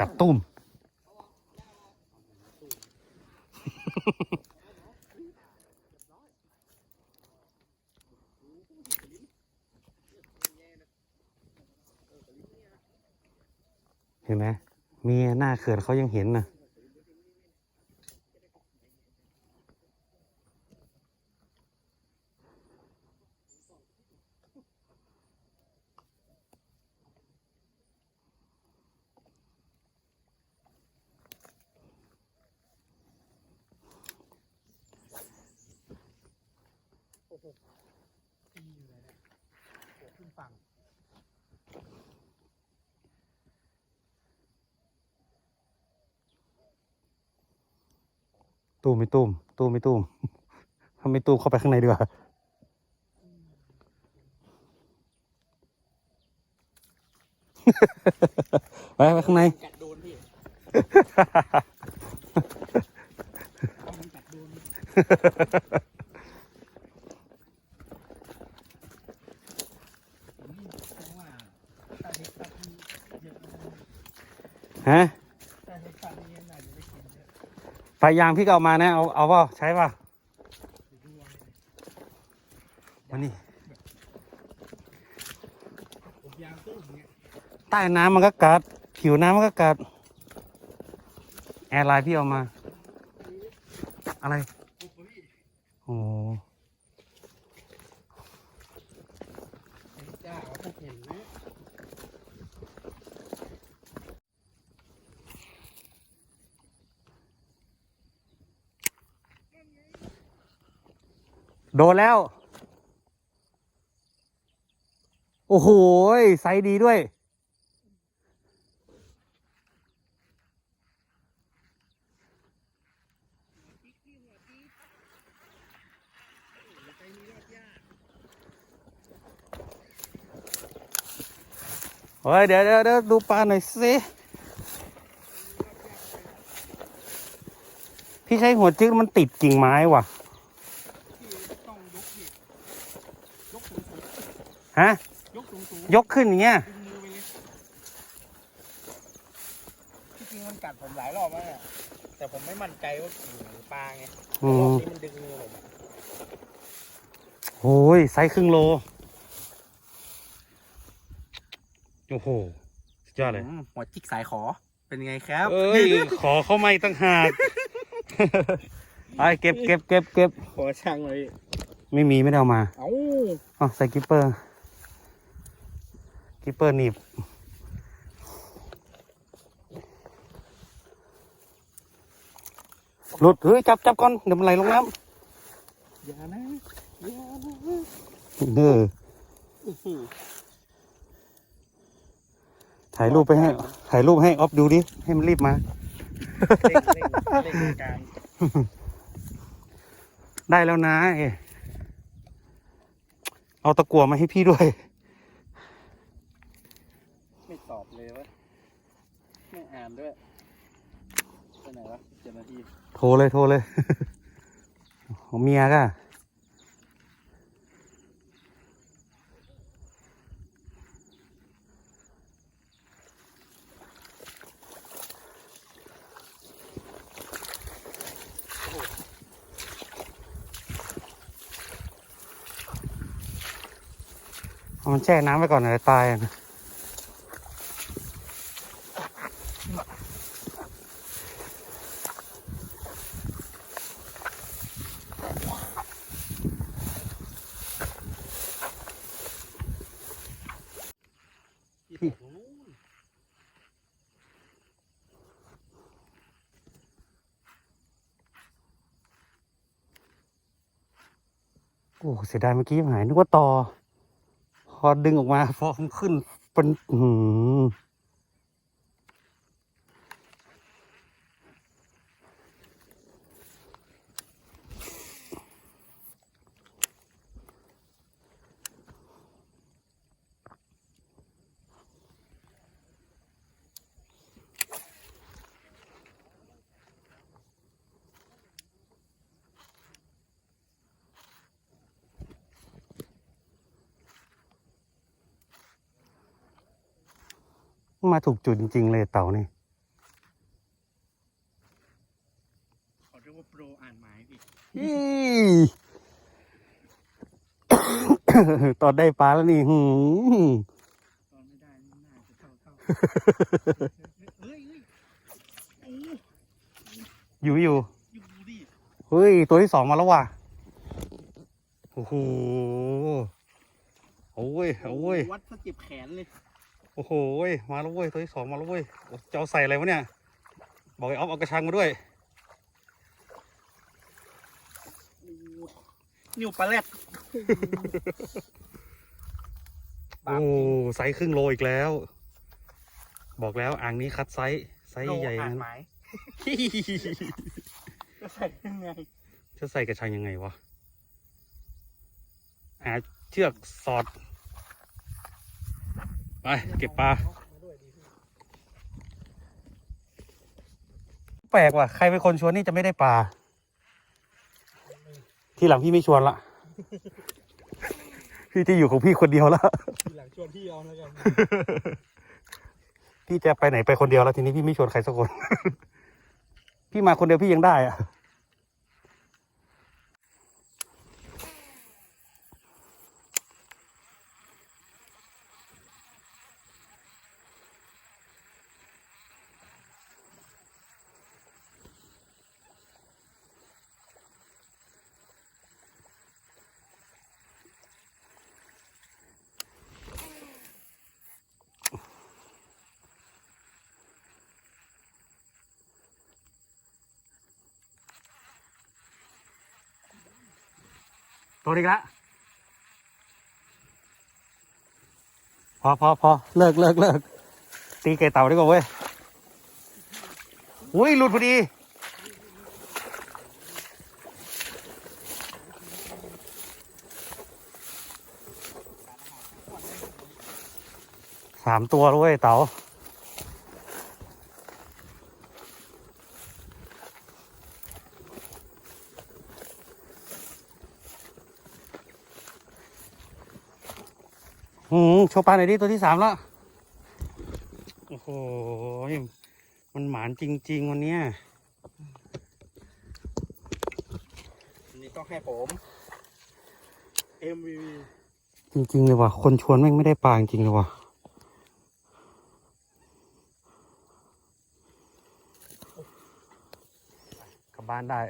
กัดตุ้ม เห็นไหมเมียหน้าเขินเขายังเห็นนะ ตู้มไม่ตู้มตู้มไม่ตู้มถ้าไม่ตู้มเข้าไปข้างในดีกว่าไปไปข้างในกัดโดนพี่มันกัดโดนผมนี่เพราะว่าถ้าเห็ดตัดนี่เยอะนะ ฮะถ้าเห็ดตัดนี่น่าจะได้กินเยอะไฟยางพี่ก็เอามานะ เอาเอาเปล่าใช้ป่ะวันนี้ผมานี่ใต้น้ำมันก็กัด ผิวน้ำมันก็กัด แอร์ไลน์พี่เอามา อะไร ปุ๊บพี่ โอ้ ไอ้จ้าว่าถ้าเห็นนะ โดนแล้ว โอ้โหไซส์ดีด้วย เฮ้ยเดี๋ยวเดี๋ยวเดี๋ยวดูปลาหน่อยสิพี่ใช้หัวจึ๊กมันติดกิ่งไม้ว่ะ พี่ต้องยกพี่ยกสูงสูง ฮะ ยกสูงสูงยกขึ้นอย่างเงี้ย ดึงมือไปเลยที่จริงมันกัดผมหลายรอบแล้วเนี่ยแต่ผมไม่มั่นใจว่ากิ่งปลาไงอืรอบมนี้มันดึงมือผมอะโอ้ยไซส์ครึ่งโล โอ้โหสุดยอดเลย อืมหัวจิกสายขอ เป็นไงครับ เอ้ย ขอเข้ามาอีกตั้งหาก ไปเก็บเก็บเก็บเก็บขอช่างเลย ไม่มีไม่ได้เอามา เอ้า อ๋อใส่กิปเปอร์ กิปเปอร์หนีบหลุดเฮ้ยจับจับก่อนเดี๋ยวมันไหลลงน้อย่านะอย่านะำเออโอ้โหถ่ายรูปไปให้ ถ่ายรูปให้ออฟดูดิ ให้มันรีบมาเร่งเร่งเร่งในการได้แล้วนะ เอ้ยเอาตะกั่วมาให้พี่ด้วย ไม่ตอบเลยวะไม่อ่านด้วยไปไหนวะเจ็ดนาทีโทรเลยโทรเลย ของเมียก็มันแช่น้ำไว้ก่อนเดี๋ยวตายนะ พี่โอ้เสียดายเมื่อกี้หายนึกว่าต่อ พอดึงออกมาพองขึ้นเป็นอืม มาถูกจุดจริงๆเลยเต่านี่ขาเรียกว่าโปรอ่านหมายดิตอนได้ปลาแล้วนี่หืมตอนไม่ได้น่าจะเท่าเท่าอยู่อยู่เฮ้ย ตัวที่สองมาแล้วว่ะโอ้โหโอ้ยโอ้ยวัดสะเจ็บแขนเลย โอ้โหมาแล้วเว้ยตัวที่สองมาแล้วเว้ยโอ้จะเอาใส่อะไรวะเนี่ย บอกไอ้ออฟเอากระชังมาด้วยโอ้นิ้วปลาแรดโอ้ไซส์ครึ่งโลอีกแล้ว บอกแล้วอ่างนี้คัดไซส์ไซส์ใหญ่ๆโลอ่านนั้นหมายจะใส่ยังไง จะใส่กระชังยังไงวะหาเชือกสอด ไปเก็บปลา แปลกว่ะ ใครเป็นคนชวนนี่จะไม่ได้ปลา ทีหลังพี่ไม่ชวนละ พี่จะอยู่ของพี่คนเดียวแล้วทีหลังชวนพี่เอาแล้วกัน พี่จะไปไหนไปคนเดียวแล้วทีนี้พี่ไม่ชวนใครสักคน พี่มาคนเดียวพี่ยังได้อะัวนี้ละพอพอพอเลิกเลิกเลิกตีไก่เต่าดีกว่าเว้ยอุ้ยหลุดพอดี สามตัวแล้วเว้ยเต๋า อืมโชว์ปลาหน่อยดิตัวที่สามแล้วโอ้โหมันหมานจริง ๆ วันเนี้ยอันนี้ต้องให้ผม MVP จริง ๆ เลยว่ะ คนชวนแม่งไม่ได้ปลาจริงๆเลยว่ะกลับบ้านได้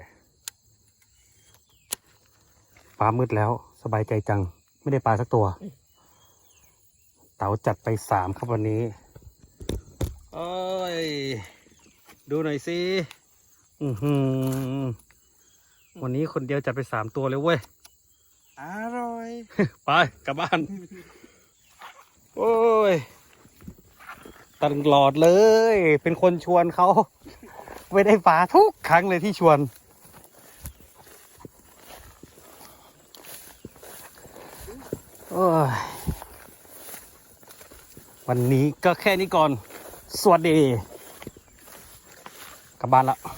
ปลามืดแล้ว สบายใจจัง ไม่ได้ปลาสักตัว เต๋าจัดไปสามครับวันนี้เอ้ย ดูหน่อยสิอือหือวันนี้คนเดียวจัดไปสามตัวเลยเว้ย อร่อย ไปกลับบ้าน โอ้ยตลอดเลย เป็นคนชวนเขา ไม่ได้ปลาทุกครั้งเลยที่ชวน โอ้ย วันนี้ก็แค่นี้ก่อน สวัสดี กลับบ้านละ